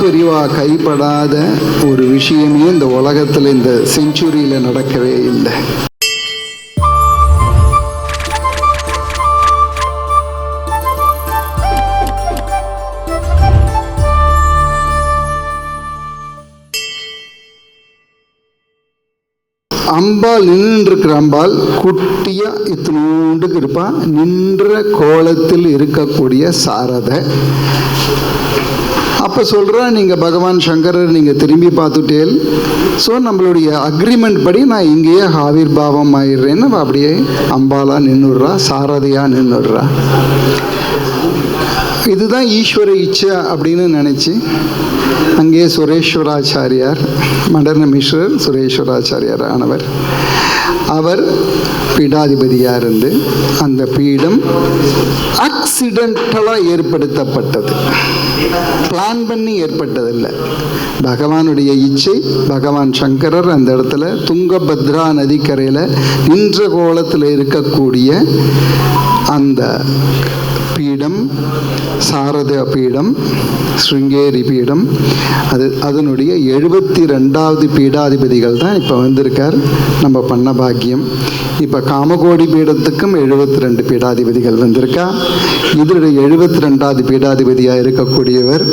பெரியவா கைப்படாத ஒரு விஷயமே இந்த உலகத்தில் இந்த செஞ்சுரியில் நடக்கவே இல்லை. அம்பாள் நின்றுருக்கிற அம்பாள் குட்டியா இத்தினூண்டுக்கு இருப்பா நின்ற கோலத்தில் இருக்கக்கூடிய சாரதை. அப்போ சொல்கிறா நீங்கள் பகவான் சங்கரர் நீங்கள் திரும்பி பார்த்துட்டேல். ஸோ நம்மளுடைய அக்ரிமெண்ட் படி நான் இங்கேயே ஆவிர் பாவம் ஆயிடுறேன்னு அப்படியே அம்பாலா நின்றுடுறா சாரதையாக நின்றுடுறா இதுதான் ஈஸ்வர இச்சை அப்படின்னு நினச்சி அங்கே சுரேஸ்வராச்சாரியார் மடர்ன மிஸ்ரர் சுரேஸ்வராச்சாரியார் ஆனவர். அவர் பீடாதிபதியாக இருந்து அந்த பீடம் ஆக்சிடென்டலாக ஏற்படுத்தப்பட்டது. பிளான் பண்ணி ஏற்பட்டதில்லை. பகவானுடைய இச்சை பகவான் சங்கரர் அந்த இடத்துல துங்கபத்ரா நதிக்கரையில் நின்ற கோலத்தில் இருக்கக்கூடிய அந்த பீடம் சாரத பீடம் ஸ்ருங்கேரி பீடம் அது அதனுடைய எழுபத்தி ரெண்டாவது பீடாதிபதிகள் தான் இப்போ வந்திருக்கார். நம்ம பண்ண பாக்கியம். இப்போ காமகோடி பீடத்துக்கும் எழுபத்தி ரெண்டு பீடாதிபதிகள் வந்திருக்கா? இதனுடைய எழுபத்தி ரெண்டாவது பீடாதிபதியாக இருக்கக்கூடியவர்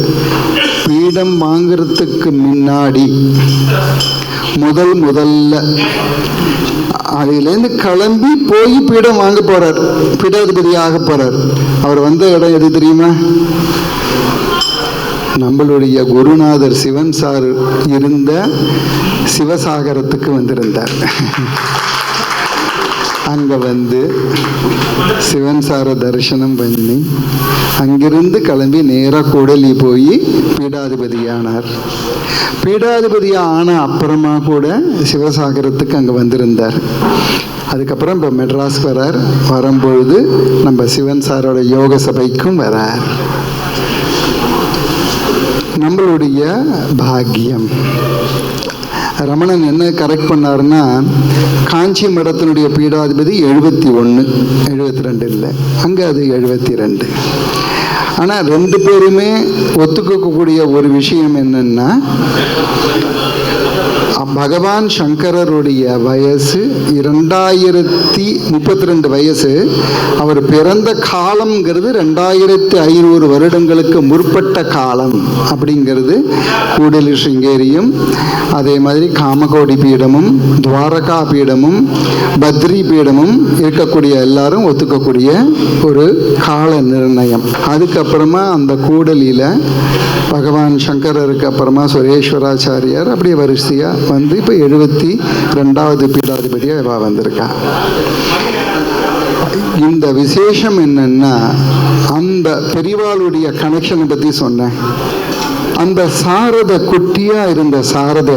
பீடம் வாங்குறதுக்கு முன்னாடி முதல் முதல்ல அதிலேருந்து கிளம்பி போய் பீடம் வாங்க போறார். பீடாதிபதியாக போறார். அவர் வந்த இடம் எது தெரியுமா? நம்மளுடைய குருநாதர் சிவன் சார் இருந்த சிவசாகரத்துக்கு வந்திருந்தார். அங்கே வந்து சிவன் சாரை தரிசனம் பண்ணி அங்கிருந்து கிளம்பி நேராக கூடலி போய் பீடாதிபதியானார். பீடாதிபதி ஆன அப்புறமா கூட சிவசாகரத்துக்கு அங்கே வந்திருந்தார். அதுக்கப்புறம் இப்போ மெட்ராஸ் வரார். வரும்பொழுது நம்ம சிவன் சாரோட யோக சபைக்கும் வரார். நம்மளுடைய பாக்கியம். ரமணன் என்ன கரெக்ட் பண்ணாருன்னா காஞ்சி மடத்தினுடைய பீடாதிபதி எழுபத்தி ஒன்று எழுபத்தி ரெண்டு இல்லை அங்கே அது எழுபத்தி ரெண்டு. ஆனால் ரெண்டு பேருமே ஒத்துக்கக்கூடிய ஒரு விஷயம் என்னென்னா பகவான் சங்கரருடைய வயசு இரண்டாயிரத்தி முப்பத்தி ரெண்டு வயசு. அவர் பிறந்த காலம்ங்கிறது ரெண்டாயிரத்தி ஐநூறு வருடங்களுக்கு முற்பட்ட காலம் அப்படிங்கிறது கூடலி சிங்கேரியும் அதே மாதிரி காமகோடி பீடமும் துவாரகா பீடமும் பத்ரி பீடமும் இருக்கக்கூடிய எல்லாரும் ஒத்துக்கக்கூடிய ஒரு கால நிர்ணயம். அதுக்கப்புறமா அந்த கூடலியில் பகவான் சங்கரருக்கு அப்புறமா சுரேஸ்வராச்சாரியார் அப்படியே வரிசையாக வந்து இப்போ எழுபத்தி ரெண்டாவது பீடாதிபதியாக இவா வந்திருக்கா. இந்த விசேஷம் என்னன்னா அந்த பெரியவாளுடைய கனெக்ஷனை பற்றி சொன்னேன். அந்த சாரத குட்டியா இருந்த சாரத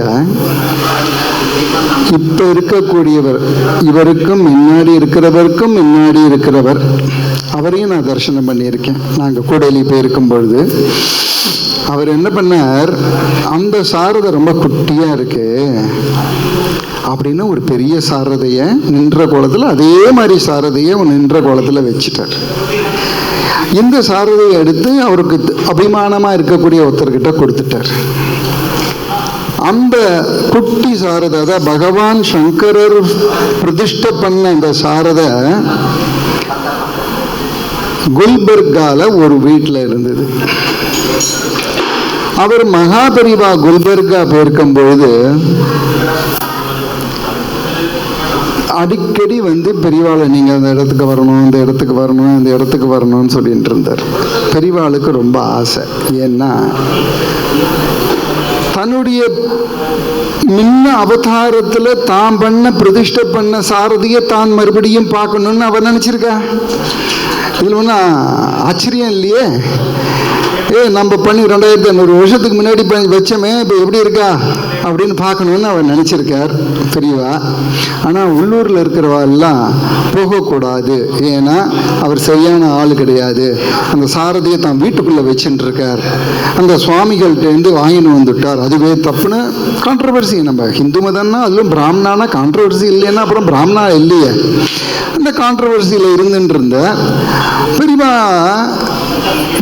இப்ப இருக்கக்கூடியவர் இவருக்கும் முன்னாடி இருக்கிறவருக்கும் முன்னாடி இருக்கிறவர் அவரையும் நான் தரிசனம் பண்ணியிருக்கேன். நாங்கள் கூடலி போயிருக்கும் பொழுது அவர் என்ன பண்ணார்? அந்த சாரதை ரொம்ப குட்டியா இருக்கு அப்படின்னு ஒரு பெரிய சாரதையை நின்ற கோலத்தில் அதே மாதிரி சாரதையை நின்ற கோலத்தில் வச்சுட்டார். இந்த சாரதையை எடுத்து அவருக்கு அபிமானமாக இருக்கக்கூடிய ஒருத்தர்கிட்ட கொடுத்துட்டார். அந்த குட்டி சாரதை அதாவது பகவான் சங்கரர் பிரதிஷ்ட பண்ண இந்த சாரதை குல்பர்கால ஒரு வீட்டில் இருந்தது. அவர் மகாபரிவா குல்பர்கா போயிருக்கும் பொழுது அடிக்கடி வந்து பெரியவாளை நீங்கள் அந்த இடத்துக்கு வரணும் இந்த இடத்துக்கு வரணும் இந்த இடத்துக்கு வரணும்னு சொல்லிட்டு இருந்தார். பெரியவாளுக்கு ரொம்ப ஆசை. ஏன்னா தன்னுடைய முன்ன அவதாரத்தில் தான் பண்ண பிரதிஷ்டை பண்ண சாரதியை தான் மறுபடியும் பார்க்கணும்னு அவன் நினச்சிருக்கா? இதில் ஒன்றும் ஆச்சரியம் இல்லையே? ஏ நம்ம பண்ணி ரெண்டாயிரத்தி ஐநூறு வருஷத்துக்கு முன்னாடி பண்ணி வச்சோமே இப்போ எப்படி இருக்கா? அப்படின்னு பார்க்கணுன்னு அவர் நினச்சிருக்கார் பெரியவா ஆனால் உள்ளூரில் இருக்கிறவா எல்லாம் போகக்கூடாது. ஏன்னா அவர் சரியான ஆள் கிடையாது. அந்த சாரதியை தான் வீட்டுக்குள்ளே வச்சுட்டு இருக்கார் அந்த சுவாமிகள்கிட்டேருந்து வாங்கின்னு வந்துட்டார். அதுவே தப்புன்னு கான்ட்ரவர்சி நம்ம ஹிந்து மதம்னா அதுவும் பிராமணானா கான்ட்ரவர்சி இல்லைன்னா அப்புறம் பிராமணா இல்லையே. அந்த கான்ட்ரவர்சியில் இருந்துட்டு இருந்த பெரியவா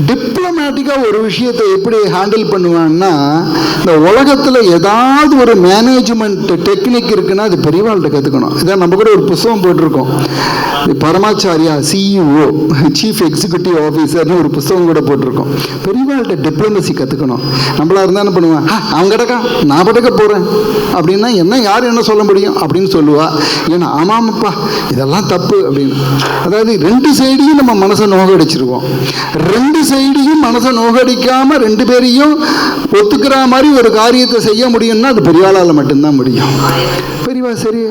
டிப்ளமேட்டிக்காக ஒரு விஷயத்தை எப்படி ஹேண்டில் பண்ணுவான்னா இந்த உலகத்தில் ஏதாவது ஒரு மேனேஜ்மெண்ட் டெக்னிக் இருக்குன்னா அது பெரியவாள்கிட்ட கற்றுக்கணும் இதான் நம்ம கூட ஒரு புஸ்தகம் போட்டிருக்கோம். இது பரமாச்சாரியா சிஇஓ சீஃப் எக்ஸிக்யூட்டிவ் ஆஃபீஸர்னு ஒரு புஸ்தகம் கூட போட்டிருக்கோம். பெரியவாள்கிட்ட டிப்ளமசி கற்றுக்கணும் நம்மளா இருந்தால் என்ன பண்ணுவேன் அவங்க கிடக்கா நான் படக்க போகிறேன் அப்படின்னா என்ன யார் என்ன சொல்ல முடியும்? அப்படின்னு சொல்லுவா. ஏன்னா ஆமாமப்பா இதெல்லாம் தப்பு. அப்படின்னு. அதாவது ரெண்டு சைடையும் நம்ம மனசை நோகடிச்சிருவோம். ரெண்டு சைடையும் மனசை நோகடிக்காமல் ரெண்டு பேரையும் ஒத்துக்கிற மாதிரி ஒரு காரியத்தை செய்ய முடியும்னா அது பெரியாளால் மட்டும்தான் முடியும். பெரியவா சரி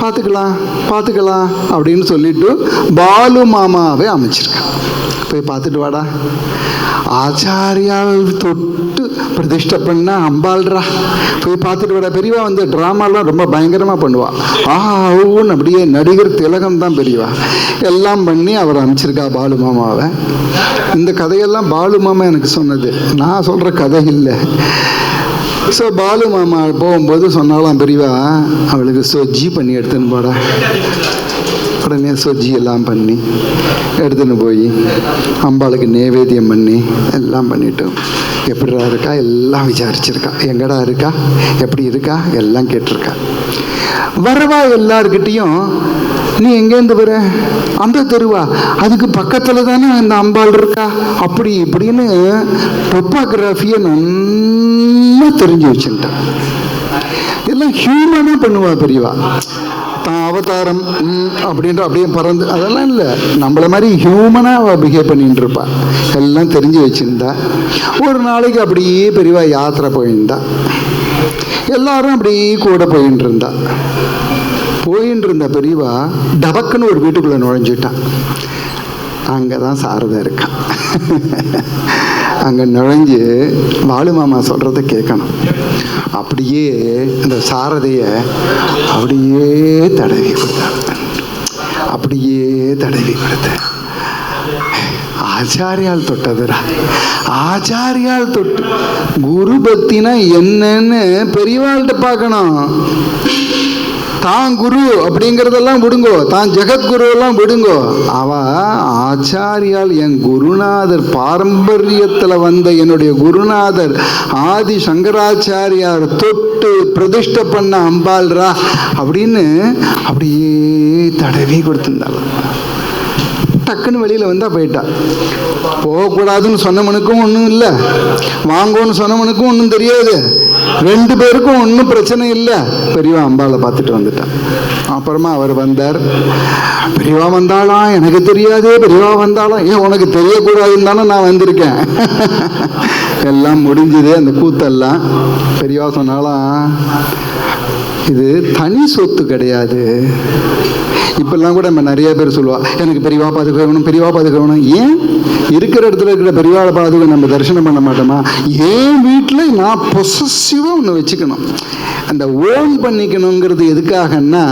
பார்த்துக்கலாம் பார்த்துக்கலாம் அப்படின்னு சொல்லிட்டு பாலு மாமாவே அமைச்சிருக்கேன். போய் பார்த்துட்டு வாடா. ஆச்சாரியால் தொட்டு பிரதிஷ்டை பண்ண அம்பாள்ரா. போய் பார்த்துட்டு வாடா பெரியவா வந்து ட்ராமாலாம் ரொம்ப பயங்கரமாக பண்ணுவா. ஆஹா ஊன்னு அப்படியே நடிகர் திலகம் தான் பெரியவா. எல்லாம் பண்ணி அவர் அனுப்பிச்சிருக்கா பாலு மாமாவை. இந்த கதையெல்லாம் பாலு மாமா எனக்கு சொன்னது. நான் சொல்கிற கதை இல்லை. ஸோ பாலு மாமா போகும்போது சொன்னாலாம் பெரியவா அவளுக்கு சொஜ்ஜி பண்ணி எடுத்துன்னு போடா. உடனே சொஜ்ஜி எல்லாம் பண்ணி எடுத்துன்னு போய் அம்பாளுக்கு நேவேத்தியம் பண்ணி எல்லாம் பண்ணிட்டு எப்படிடா இருக்கா? எல்லாம் விசாரிச்சிருக்கா. எங்கடா இருக்கா? எப்படி இருக்கா? எல்லாம் கேட்டிருக்கா. வரவா எல்லார்கிட்டேயும் நீ எங்கேருந்து வர? அந்த தெருவா? அதுக்கு பக்கத்தில் தானே அந்த அம்பாள் இருக்கா? அப்படி இப்படின்னு டொப்பாகிராஃபியை நல்லா தெரிஞ்சு வச்சுட்டான் எல்லாம் ஹியூமனாக பண்ணுவா பெரியவா. தான் அவதாரம் ம், அப்படின்ற அப்படியே பறந்து அதெல்லாம் இல்லை. நம்மள மாதிரி ஹியூமனாக அவள் பிஹேவ் பண்ணிட்டு இருப்பா. எல்லாம் தெரிஞ்சு வச்சுருந்தா. ஒரு நாளைக்கு அப்படியே பெரியவா யாத்திரை போயிருந்தா. எல்லாரும் அப்படியே கூட போயின்னு இருந்தா. போயின்னு இருந்த பெரியவா டபக்குன்னு ஒரு வீட்டுக்குள்ளே நுழைஞ்சிட்டான். அங்கே தான் சாரதா இருக்கான் அங்கே நுழைஞ்சு வாலு மாமா சொல்கிறத கேட்கணும். அப்படியே இந்த சாரதையை அப்படியே தடவி கொடுத்தாங்க அப்படியே தடவி கொடுத்தேன். ஆச்சாரியால் தொட்டதுரா ஆச்சாரியால் தொட்டு குரு பக்தினா என்னன்னு பெரியவாள்கிட்ட பார்க்கணும். தான் குரு அப்படிங்கிறதெல்லாம் விடுங்கோ. தான் ஜெகத்குரு எல்லாம் விடுங்கோ. அவ ஆச்சாரியால் என் குருநாதர் பாரம்பரியத்தில் வந்த என்னுடைய குருநாதர் ஆதி சங்கராச்சாரியார் தொட்டு பிரதிஷ்டை பண்ண அம்பாள்ரா அப்படின்னு அப்படியே தடவி கொடுத்துருந்தாள். டக்குன்னு வெளியில் வந்தால் போயிட்டா. போகக்கூடாதுன்னு சொன்னவனுக்கும் ஒன்றும் இல்லை. வாங்கோன்னு சொன்னவனுக்கும் ஒன்றும் தெரியாது. ரெண்டு பேருக்கும் ஒன்றும் பிரச்சனை இல்லை. பெரியவா அம்பாவை பார்த்துட்டு வந்துட்டான். அப்புறமா அவர் வந்தார். பெரியவா வந்தாளா? எனக்கு தெரியாதே. பெரியவா வந்தாலும் ஏன் உனக்கு தெரியக்கூடாதுன்னு தானே நான் வந்திருக்கேன். எல்லாம் முடிஞ்சுது அந்த கூத்தெல்லாம். பெரியவா சொன்னாலாம் இது தனி சொத்து கிடையாது. இப்பெல்லாம் கூட நம்ம நிறைய பேர் சொல்லுவா எனக்கு பெரியவா பாதுகா வேணும் பெரியவா பாதுகா வேணும். ஏன்? இருக்கிற இடத்துல இருக்கிற பெரியவா பாதுகா நம்ம தரிசனம் பண்ண மாட்டோமா? ஏன் வீட்டில் நான் பொசசிவாக ஒன்று வச்சுக்கணும். அந்த ஓன் பண்ணிக்கணுங்கிறது எதுக்காகன்னா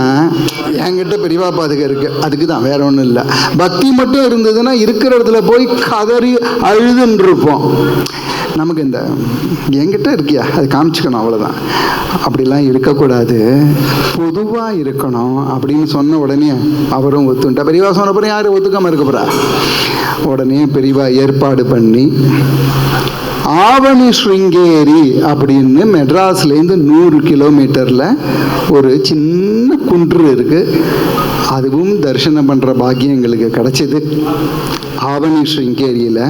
என்கிட்ட பெரியவா பாதுகா இருக்கு. அதுக்கு தான் வேற ஒன்றும் இல்லை. பக்தி மட்டும் இருந்ததுன்னா இருக்கிற இடத்துல போய் கதறி அழுதுன்னு இருப்போம் நமக்கு இந்த எங்கிட்ட இருக்கியா? அது காமிச்சுக்கணும் அவ்வளோதான் அப்படிலாம் இருக்கக்கூடாது. பொதுவாக இருக்கணும் அப்படின்னு சொன்ன உடனே அவரும் ஒத்துண்டா. பெரியவா சொன்னப்புறம் யாரும் ஒத்துக்காமல் இருக்க உடனே பெரியவா ஏற்பாடு பண்ணி ஆவணி ஸ்ருங்கேரி அப்படின்னு மெட்ராஸ்லேருந்து நூறு கிலோமீட்டரில் ஒரு சின்ன குன்று இருக்குது அதுவும் தரிசனம் பண்ணுற பாக்கியம் எங்களுக்கு கிடச்சிது. ஆவணி ஸ்ருங்கேரியில்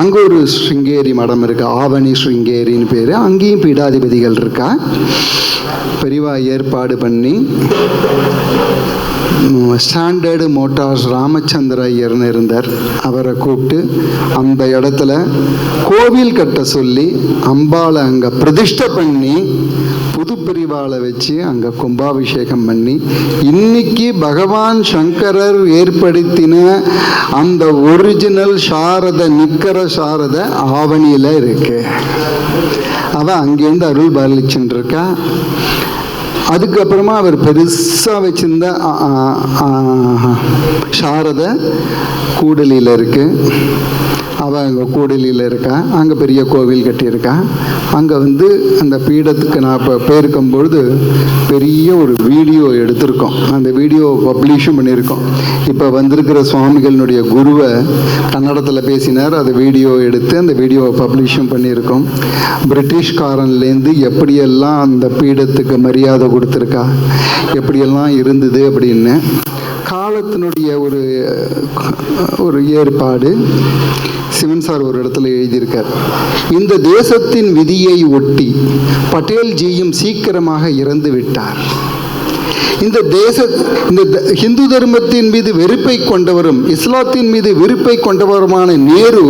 அங்கே ஒரு ஸ்ருங்கேரி மடம் இருக்குது ஆவணி ஸ்ருங்கேரின்னு பேர். அங்கேயும் பீடாதிபதிகள் இருக்கா? பெரிவா ஏற்பாடு பண்ணி ஸ்டாண்டர்டு மோட்டார்ஸ் ராமச்சந்திர ஐயர்னு இருந்தார். அவரை கூப்பிட்டு அந்த இடத்துல கோவில் கட்ட சொல்லி அம்பாளை அங்கே பிரதிஷ்டை பண்ணி புது பிரிவாளை வச்சு அங்கே கும்பாபிஷேகம் பண்ணி இன்னைக்கு பகவான் சங்கரர் ஏற்படுத்தின அந்த ஒரிஜினல் சாரத நிக்கர சாரத ஆவணியில் இருக்கு. அவள் அங்கேருந்து அருள் பாலிச்சுட்டு இருக்கா. அதுக்கப்புறமா அவர் பெருசாக வச்சிருந்த சாரத சாரதை கூடலியில் இருக்குது அவன் அங்கே கூடலியில் இருக்கான் அங்கே பெரிய கோவில் கட்டியிருக்கான் அங்கே வந்து அந்த பீடத்துக்கு நான் இப்போ போயிருக்கும் பொழுது பெரிய ஒரு வீடியோ எடுத்திருக்கோம். அந்த வீடியோ பப்ளிஷும் பண்ணியிருக்கோம். இப்போ வந்திருக்கிற சுவாமிகளினுடைய குருவை கன்னடத்தில் பேசினார். அதை வீடியோ எடுத்து அந்த வீடியோவை பப்ளிஷும் பண்ணியிருக்கோம். பிரிட்டிஷ்காரன்லேருந்து எப்படியெல்லாம் அந்த பீடத்துக்கு மரியாதை கொடுத்துருக்கா எப்படியெல்லாம் இருந்தது அப்படின்னு காலத்தினுடைய ஒரு ஒரு ஏற்பாடு சிவன் சார் ஒரு இடத்துல எழுதியிருக்கார். இந்த தேசத்தின் விதியை ஒட்டி பட்டேல்ஜியும் சீக்கிரமாக இறந்து விட்டார். இந்த தேச இந்த ஹிந்து தர்மத்தின் மீது வெறுப்பை கொண்டவரும் இஸ்லாத்தின் மீது வெறுப்பை கொண்டவருமான நேரு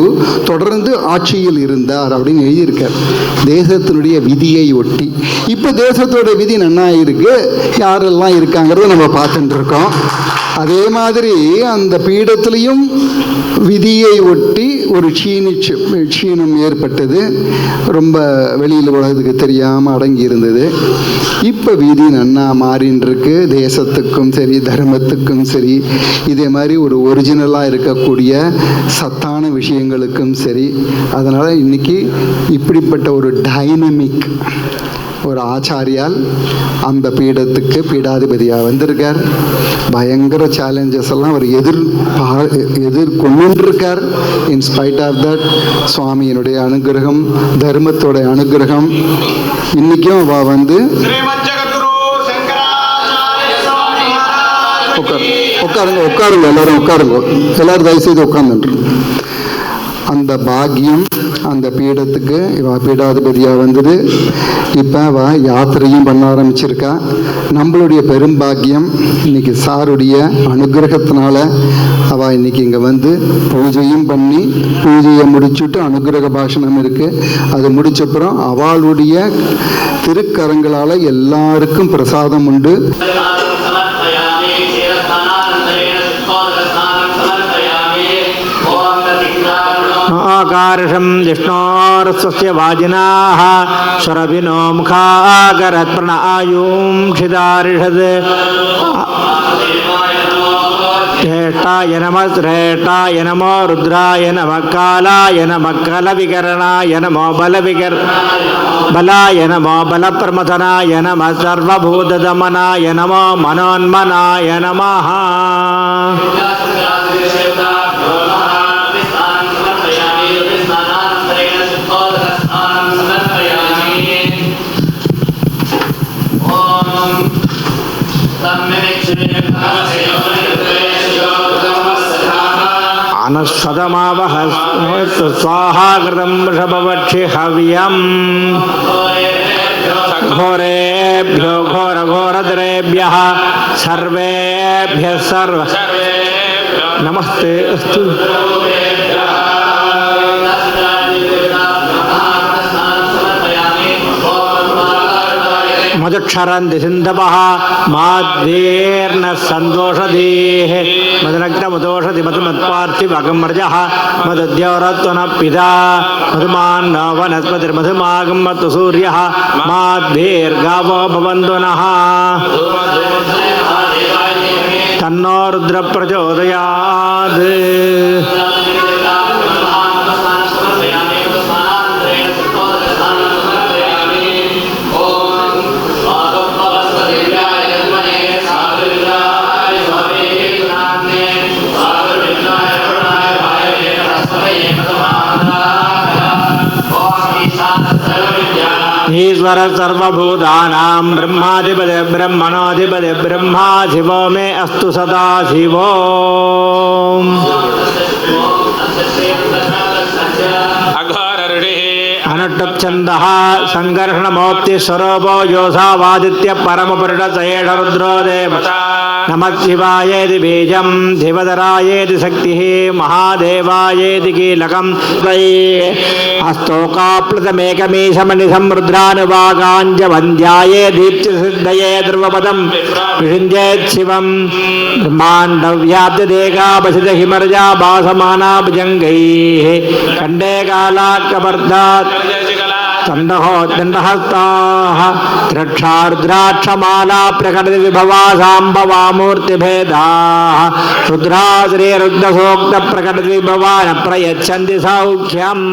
தொடர்ந்து ஆட்சியில் இருந்தார் அப்படின்னு எழுதியிருக்கார். தேசத்தினுடைய விதியை ஒட்டி. இப்போ தேசத்தோட விதி நன்னா இருக்கு யாரெல்லாம் இருக்காங்கிறத நம்ம பார்த்துட்டு இருக்கோம். அதே மாதிரி அந்த பீடத்திலையும் விதியை ஒட்டி ஒரு க்ஷீணிச்சு க்ஷீணம் ஏற்பட்டது. ரொம்ப வெளியில் உலகத்துக்கு தெரியாமல் அடங்கி இருந்தது. இப்போ விதி நன்னா மாறின்றிருக்கு. தேசத்துக்கும் சரி தர்மத்துக்கும் சரி இதே மாதிரி ஒரு ஒரிஜினலாக இருக்கக்கூடிய சத்தான விஷயங்களுக்கும் சரி அதனால் இன்னைக்கு இப்படிப்பட்ட ஒரு டைனமிக் ஒரு ஆச்சாரியால் அந்த பீடத்துக்கு பீடாதிபதியாக வந்திருக்கார். பயங்கர சேலஞ்சஸ் எல்லாம் அவர் எதிர் எதிர்கொண்டுருக்கார் இன்ஸ்பைட் ஆஃப் தட் சுவாமியினுடைய அனுகிரகம் தர்மத்தோடைய அனுகிரகம். இன்னைக்கும் அவள் வந்து உட்காருங்க உட்காருங்க எல்லாரும் உட்காருங்க எல்லாரும் தயவு செய்து உட்காந்துட்டு அந்த பாக்கியம் அந்த பீடத்துக்கு இவ பீடாதிபதியாக வந்தது. இப்போ அவ யாத்திரையும் பண்ண ஆரம்பிச்சிருக்கா. நம்மளுடைய பெரும் பாக்கியம் இன்னைக்கு சாருடைய அனுகிரகத்தினால அவ இன்னைக்கு இங்கே வந்து பூஜையும் பண்ணி பூஜையை முடிச்சுட்டு அனுகிரக பாஷணம் இருக்கு. அது முடிச்சப்புறம் அவளுடைய திருக்கரங்களால் எல்லாருக்கும் பிரசாதம் உண்டு. प्रतिज्ञापणो आकार्षं जिष्णोर्स्वस्य वाजिनाः स्वरभिनो मुखाकरत्प्रण आयुं क्षिदारिषद् श्रेष्ठाय नमः श्रेष्ठाय नमो रुद्राय नमः कालाय नमः कलविकरणाय नमो बलविकर बलाय नमो बलप्रमथनाय नमः सर्वभूतदमनाय नमो मनोन्मनाय नमः अनस्वदमावह स्वाहाकृतं वृषभवक्षि हव्यम्। घोरेभ्यो घोरघोरदरेभ्यः सर्वेभ्यः सर्व नमस्ते अस्तु। मदक्षरन्ति सिन्धवः माद्वेर्न मदनग्नमदोषधि मधुमत्पार्थिवगमर्जः मदद्यौरत्वनः पिता मधुमान्नो वनस्पतिर्मधुमागं मत्तु सूर्यः माद्भिर्गावो भवन्तु नः तन्नो रुद्रप्रचोदयात् ईश्वर सर्वभूतानां ब्रह्माधिपति ब्रह्मणाधिपति ब्रह्मा शिवो मे अस्तु सदा शिवो। ఛంద సంఘర్షణమోక్తి స్వరూపో యోధావాదిత్య పరమపురుషతయేష రుద్రో దేవత నమశివాయేది బీజం ధివదరాయేది శక్తి మహాదేవాయేది కీలకం అస్తోకాప్లతమేకమీశమని సమృద్రానుభాగాంజ వంధ్యాయే దీప్తి సిద్ధయే ధ్రువపదం విషింజేత్ శివం బ్రహ్మాండవ్యాప్తిదేకాపసిత హిమర్జా భాసమానాభుజంగై ఖండే కాలాకబర్ధాత్ दण्डहस्ताः द्रक्षारुद्राक्षमाला प्रकटति विभवा साम्बवामूर्तिभेदाः रुद्राश्रीरुग्धसोक्तप्रकटति विभवा न प्रयच्छन्ति सौख्यम्